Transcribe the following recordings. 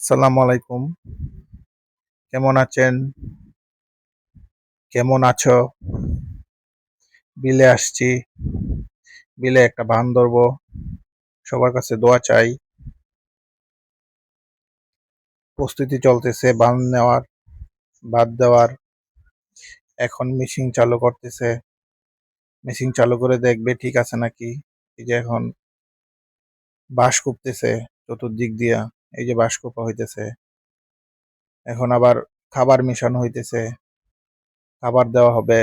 আসসালামু আলাইকুম। কেমন আছেন? কেমন আছো? বিলে আসছি। বিলে একটা বান ধরবো। সবার কাছে দোয়া চাই। প্রস্তুতি চলতেছে বান নেওয়ার, বাদ দেওয়ার। এখন মেশিন চালু করতেছে। মেশিন চালু করে দেখবে ঠিক আছে নাকি? এই যে এখন বাঁশ কুপতেছে চতুর্দিক দিয়া। এই যে বাঁশ কোপা হইতেছে। এখন আবার খাবার মেশানো হইতেছে। খাবার দেওয়া হবে।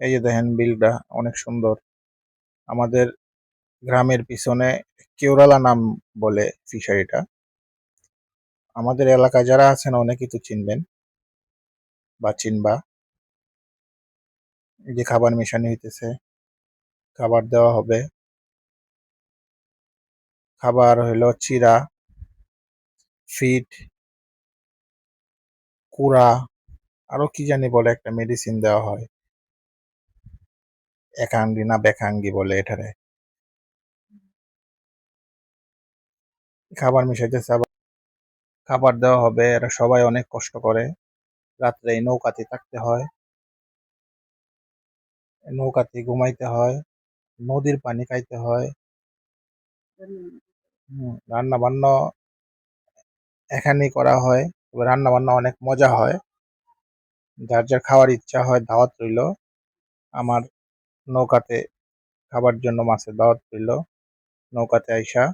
এই যে দেখেন বিলটা, অনেক সুন্দর। আমাদের গ্রামের পিছনে কেওরালা নাম বলে ফিশারিটা। আমাদের এলাকায় যারা আছেন অনেকেই তো চিনবেন বা চিনবা। যে খাবার মেশানো হইতেছে। খাবার দেওয়া হবে। খাবার হইল চিরা। ফিট কুড়া, আরও কি জানি বলে একটা মেডিসিন দেওয়া হয়। একাঙ্গি না বেকাঙ্গি বলে এটারে। খাবার মিশাইতেছে আবার খাবার দেওয়া হবে, এরা সবাই অনেক কষ্ট করে। রাত্রে নৌকাতে থাকতে হয়। নৌকাতে ঘুমাইতে হয়, নদীর পানি খাইতে হয়। রান্না বান্না এখানেই করা হয়। রান্না বান্না অনেক মজা হয়। যার যার খাওয়ার ইচ্ছা হয় দাওয়াত রইল। আমার নৌকাতে খাবার জন্য মাছের দাওয়াত রইল। নৌকাতে আইসা।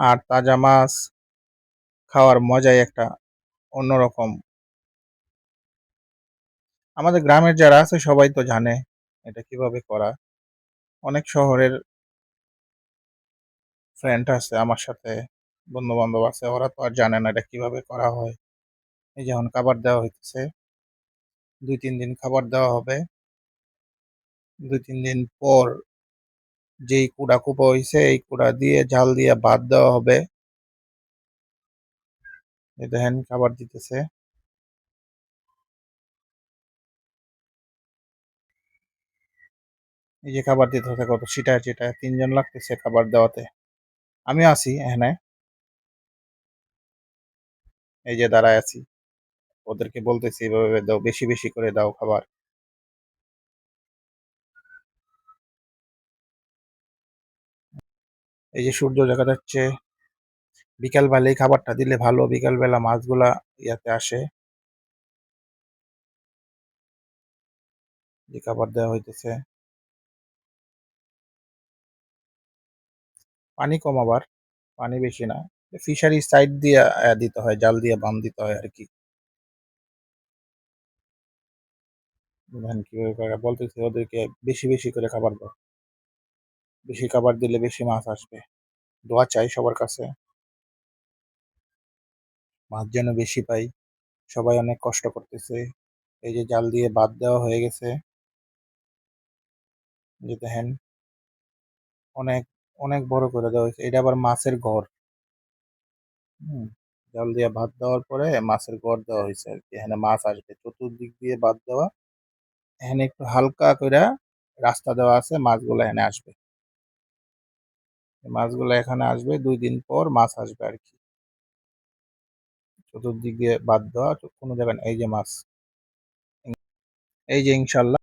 আর তাজা মাছ খাওয়ার মজাই একটা অন্যরকম। আমাদের গ্রামের যারা আছে সবাই তো জানে এটা কীভাবে করা। অনেক শহরের ফ্রেন্ড আছে, আমার সাথে বন্ধু বান্ধব আছে, ওরা তো আর জানে না এটা কীভাবে করা হয়। এই যেমন খাবার দেওয়া হইতেছে। দুই, তিন দিন খাবার দেওয়া হবে। দুই, তিন দিন পর যেই কুড়া কুপা হইছে, এই কুড়া দিয়ে জাল দিয়ে ভাত দেওয়া হবে। দেখেন খাবার দিতেছে। এই যে খাবার দিতেছে, কত ছিটায় চিটায় তিনজন লাগতেছে খাবার দেওয়াতে। আমি আছি এখানে। এই যে দাঁড়ায় আছি। ওদেরকে বলতেছি, এভাবে দাও, বেশি বেশি করে দাও খাবার। এই যে সূর্য দেখা যাচ্ছে বিকালবেলা এই খাবারটা দিলে ভালো বিকালবেলা মাছগুলা ইয়াতে আসে। যে খাবার দেওয়া হইতেছে। পানি কমাবার, পানি বেশি না। ফিশারি সাইড দিয়ে দিতে হয়, জাল দিয়ে বান দিতে হয় আর কি বলতেছে ওদেরকে বেশি বেশি করে খাবার দাও। বেশি খাবার দিলে বেশি মাছ আসবে। দোয়া চাই সবার কাছে। মাছ যেন বেশি পাই। সবাই অনেক কষ্ট করতেছে। এই যে জাল দিয়ে বাদ দেওয়া হয়ে গেছে। যে দেখেন, অনেক অনেক বড় করে দেওয়া হয়েছে। এটা আবার মাছের ঘর। হুম, জাল দিয়ে ভাত দেওয়ার পরে মাছের ঘর দেওয়া হয়েছে আর কি। এখানে মাছ আসবে। চতুর্দিক দিয়ে বাদ দেওয়া। এখানে একটু হালকা করে রাস্তা দেওয়া আছে। মাছগুলো এখানে আসবে। মাছগুলো এখানে আসবে। দুই দিন পর মাছ আসবে আর কি। চতুর্দিক দিয়ে বাদ দেওয়া। কোনো জায়গায় এই যে মাছ। এই যে ইনশাল্লাহ